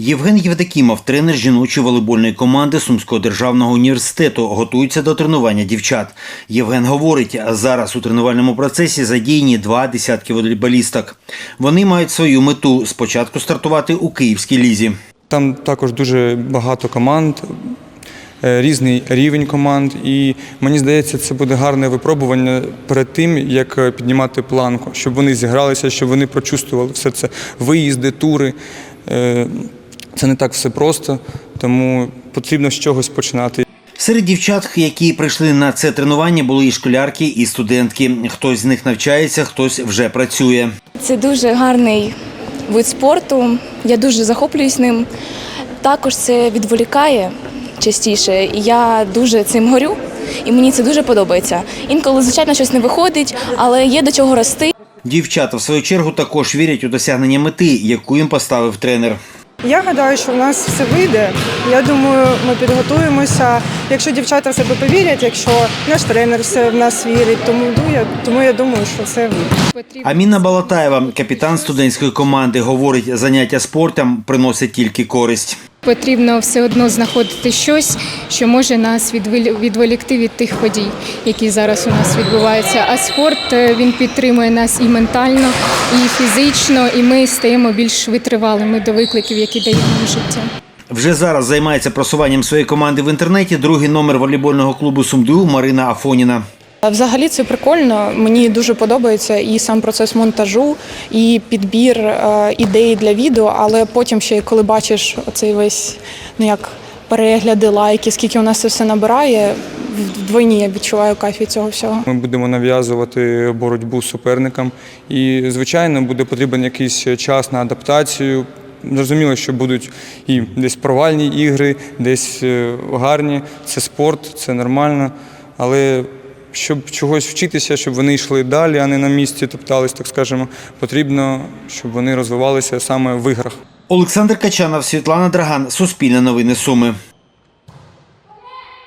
Євген Євдокімов, тренер жіночої волейбольної команди Сумського державного університету, готується до тренування дівчат. Євген говорить, зараз у тренувальному процесі задіяні два десятки волейболісток. Вони мають свою мету спочатку стартувати у київській лізі. Там також дуже багато команд, е, різний рівень команд, і мені здається, це буде гарне випробування перед тим, як е, піднімати планку, щоб вони зігралися, щоб вони прочувствували все це виїзди, тури. Це не так все просто, тому потрібно з чогось починати. Серед дівчат, які прийшли на це тренування, були і школярки, і студентки. Хтось з них навчається, хтось вже працює. Це дуже гарний вид спорту. Я дуже захоплююсь ним. Також це відволікає частіше. І я дуже цим горю, і мені це дуже подобається. Інколи, звичайно, щось не виходить, але є до чого рости. Дівчата, в свою чергу, також вірять у досягнення мети, яку їм поставив тренер. Я гадаю, що в нас все вийде. Я думаю, ми підготуємося. Якщо дівчата в себе повірять, якщо наш тренер все в нас вірить, тому ну, я тому я думаю, що все вийде. Аміна Балатаєва, капітан студентської команди, говорить, заняття спортом приносять тільки користь. Потрібно все одно знаходити щось, що може нас відволі- відволікти від тих подій, які зараз у нас відбуваються. А спорт е, він підтримує нас і ментально, і фізично, і ми стаємо більш витривалими до викликів, які дає нам життя. Вже зараз займається просуванням своєї команди в інтернеті. Другий номер волейбольного клубу Сумду Марина Афоніна. Взагалі це прикольно. Мені дуже подобається і сам процес монтажу, і підбір е, ідей для відео. Але потім ще коли бачиш оцей весь ну як перегляди, лайки, скільки у нас це все набирає, вдвойні я відчуваю кайф від цього всього. Ми будемо нав'язувати боротьбу з суперником. І, звичайно, буде потрібен якийсь час на адаптацію. Зрозуміло, що будуть і десь провальні ігри, десь е, гарні. Це спорт, це нормально. Але щоб чогось вчитися, щоб вони йшли далі, а не на місці топтались, так скажемо, потрібно, щоб вони розвивалися саме в іграх. Олександр Качанов, Світлана Драган, Суспільне новини Суми.